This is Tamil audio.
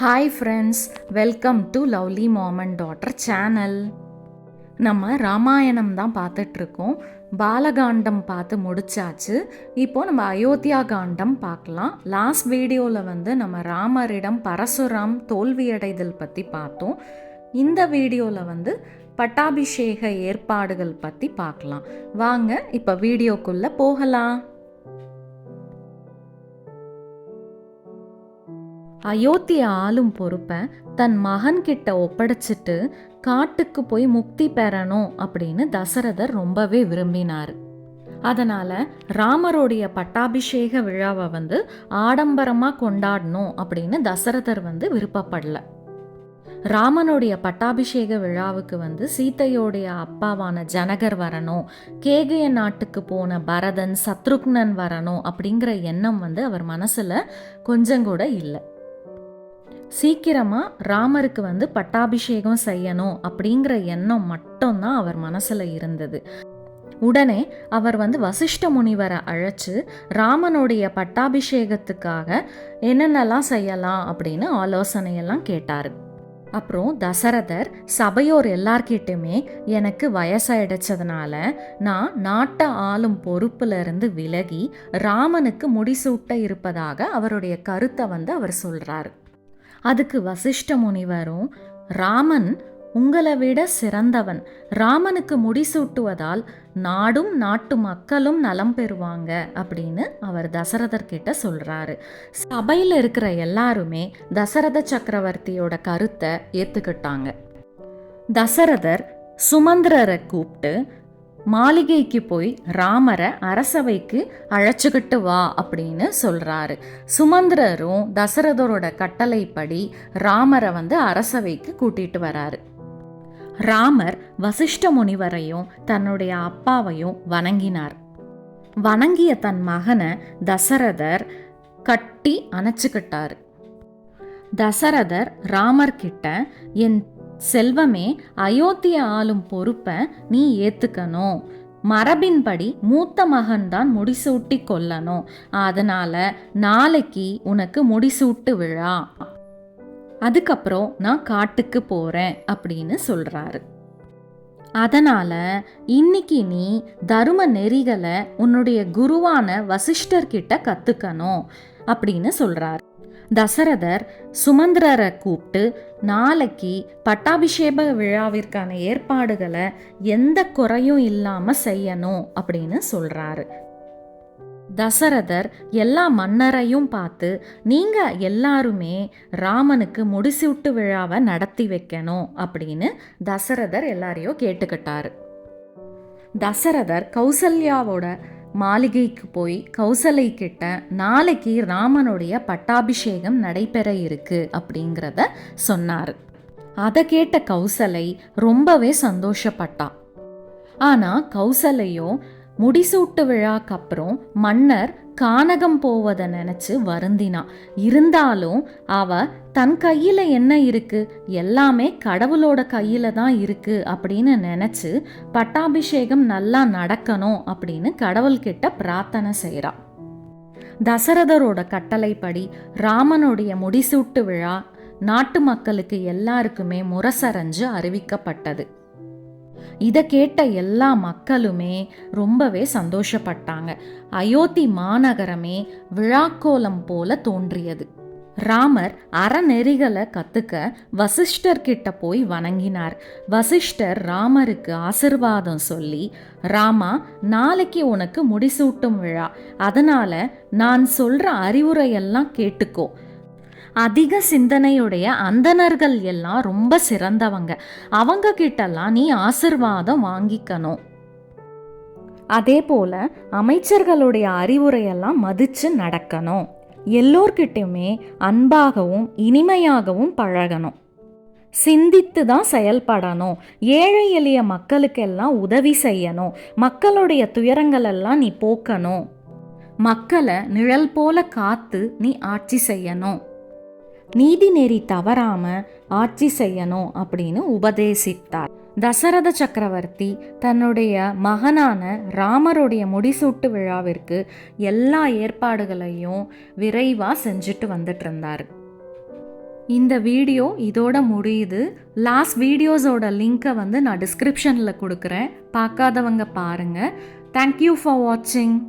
Hi friends welcome to lovely mom and daughter channel நம்ம ராமாயணம் தான் பார்த்துட்ருக்கோம். பாலகாண்டம் பார்த்து முடிச்சாச்சு. இப்போ நம்ம அயோத்தியா காண்டம் பார்க்கலாம். லாஸ்ட் வீடியோவில் வந்து நம்ம ராமரிடம் பரசுராம் தோல்வியடைதல் பற்றி பார்த்தோம். இந்த வீடியோவில் வந்து பட்டாபிஷேக ஏற்பாடுகள் பற்றி பார்க்கலாம். வாங்க இப்போ வீடியோக்குள்ளே போகலாம். அயோத்திய ஆளும் பொறுப்பை தன் மகன் கிட்ட ஒப்படைச்சிட்டு காட்டுக்கு போய் முக்தி பெறணும் அப்படின்னு தசரதர் ரொம்பவே விரும்பினார். அதனால ராமருடைய பட்டாபிஷேக விழாவை வந்து ஆடம்பரமாக கொண்டாடணும் அப்படின்னு தசரதர் வந்து விருப்பப்படல. ராமனுடைய பட்டாபிஷேக விழாவுக்கு வந்து சீதையோடைய அப்பாவான ஜனகர் வரணும் கேகய நாட்டுக்கு போன பரதன் சத்ருக்னன் வரணும் அப்படிங்கிற எண்ணம் வந்து அவர் மனசில் கொஞ்சம் கூட இல்லை. சீக்கிரமாக ராமருக்கு வந்து பட்டாபிஷேகம் செய்யணும் அப்படிங்கிற எண்ணம் மட்டும்தான் அவர் மனசில் இருந்தது. உடனே அவர் வந்து வசிஷ்ட முனிவரை அழைச்சு ராமனுடைய பட்டாபிஷேகத்துக்காக என்னென்னலாம் செய்யலாம் அப்படின்னு ஆலோசனையெல்லாம் கேட்டார். அப்புறம் தசரதர் சபையோர் எல்லார்கிட்டயுமே எனக்கு வயசாயிடுச்சதுனால நான் நாட்டை ஆளும் பொறுப்பிலிருந்து விலகி ராமனுக்கு முடிசூட்ட இருப்பதாக அவருடைய கருத்தை வந்து அவர் சொல்கிறாரு அதுக்கு வசிஷ்ட முனிவரும் ராமன் உங்களை விட சிறந்தவன். ராமனுக்கு முடிசூட்டுவதால் நாடும் நாட்டு மக்களும் நலம் பெறுவாங்க அப்படின்னு அவர் தசரதர் கிட்ட சொல்றாரு. சபையில் இருக்கிற எல்லாருமே தசரத சக்கரவர்த்தியோட கருத்தை ஏத்துக்கிட்டாங்க. தசரதர் சுமந்திரரை கூப்பிட்டு மாளிகைக்கு போய் ராமரை அரசவைக்கு அழைச்சிக்கிட்டு வா அப்படின்னு சொல்கிறாரு சுமந்திரரும் தசரதரோட கட்டளைப்படி ராமரை வந்து அரசவைக்கு கூட்டிட்டு வராரு. ராமர் வசிஷ்ட முனிவரையும் தன்னுடைய அப்பாவையும் வணங்கினார். வணங்கிய தன் மகனை தசரதர் கட்டி அணைச்சிக்கிட்டார். தசரதர் ராமர்கிட்ட என் செல்வமே அயோத்திய ஆளும் பொறுப்பை நீ ஏத்துக்கணும். மரபின்படி மூத்த மகன்தான் முடிசூட்டி கொல்லணும் அதனால நாளைக்கு உனக்கு முடிசூட்டு விழா. அதுக்கப்புறம் நான் காட்டுக்கு போறேன் அப்படின்னு சொல்றாரு. அதனால இன்னைக்கு நீ தரும நெறிகளை உன்னுடைய குருவான வசிஷ்டர்கிட்ட கத்துக்கணும் அப்படின்னு சொல்றாரு. தசரதர் சுமந்திரரை கூப்பிட்டு நாளைக்கு பட்டாபிஷேக விழாவிற்கான ஏற்பாடுகளை எந்த குறையும் இல்லாமல் செய்யணும் அப்படின்னு சொல்கிறாரு தசரதர் எல்லா மன்னரையும் பார்த்து நீங்க எல்லாருமே ராமனுக்கு முடிசூட்டு விழாவை நடத்தி வைக்கணும் அப்படின்னு தசரதர் எல்லாரையும் கேட்டுக்கிட்டாரு. தசரதர் கௌசல்யாவோட மாளிகைக்கு போய் கௌசலை கிட்ட நாளைக்கு ராமனுடைய பட்டாபிஷேகம் நடைபெற இருக்கு அப்படிங்கிறத சொன்னார். அதை கேட்ட கௌசலை ரொம்பவே சந்தோஷப்பட்டா. ஆனா கௌசலையும் முடிசூட்டு விழாக்கு அப்புறம் மன்னர் கானகம் போவதை நினச்சி வருந்தினா. இருந்தாலும் அவ தன் கையில் என்ன இருக்கு? எல்லாமே கடவுளோட கையில் தான் இருக்கு அப்படின்னு நினச்சி பட்டாபிஷேகம் நல்லா நடக்கணும் அப்படின்னு கடவுள்கிட்ட பிரார்த்தனை செய்கிறான் தசரதரோட கட்டளைப்படி ராமனுடைய முடிசூட்டு விழா நாட்டு மக்களுக்கு எல்லாருக்குமே முரசரைஞ்சு அறிவிக்கப்பட்டது. இதை கேட்ட எல்லா மக்களுமே ரொம்பவே சந்தோஷப்பட்டாங்க. அயோத்தி மாநகரமே விழாக்கோலம் போல தோன்றியது. ராமர் அறநெறிகளை கத்துக்க வசிஷ்டர் கிட்ட போய் வணங்கினார். வசிஷ்டர் ராமருக்கு ஆசிர்வாதம் சொல்லி ராமா நாளைக்கு உனக்கு முடிசூட்டும் விழா. அதனால நான் சொல்ற அறிவுரையெல்லாம் கேட்டுக்கோ. அதிக சிந்தனையுடைய அந்தணர்கள் எல்லாம் ரொம்ப சிறந்தவங்க. அவங்க கிட்டலாம் நீ ஆசிர்வாதம் வாங்கிக்கணும். அதே போல அமைச்சர்களுடைய அறிவுரையெல்லாம் மதிச்சு நடக்கணும். எல்லோர்கிட்டயுமே அன்பாகவும் இனிமையாகவும் பழகணும். சிந்தித்து தான் செயல்படணும். ஏழை எளிய மக்களுக்கெல்லாம் உதவி செய்யணும். மக்களுடைய துயரங்களெல்லாம் நீ போக்கணும். மக்களை நிழல் போல காத்து நீ ஆட்சி செய்யணும். நீதி நெறி தவறாம ஆட்சி செய்யணும் அப்படின்னு உபதேசித்தார். தசரத சக்கரவர்த்தி தன்னுடைய மகனான ராமருடைய முடிசூட்டு விழாவிற்கு எல்லா ஏற்பாடுகளையும் விரைவாக செஞ்சுட்டு வந்துட்டு இருந்தார். இந்த வீடியோ இதோட முடியுது. லாஸ்ட் வீடியோஸோட லிங்க்கை வந்து நான் டிஸ்கிரிப்ஷனில் கொடுக்குறேன். பார்க்காதவங்க பாருங்கள் தேங்க்யூ ஃபார் வாட்சிங்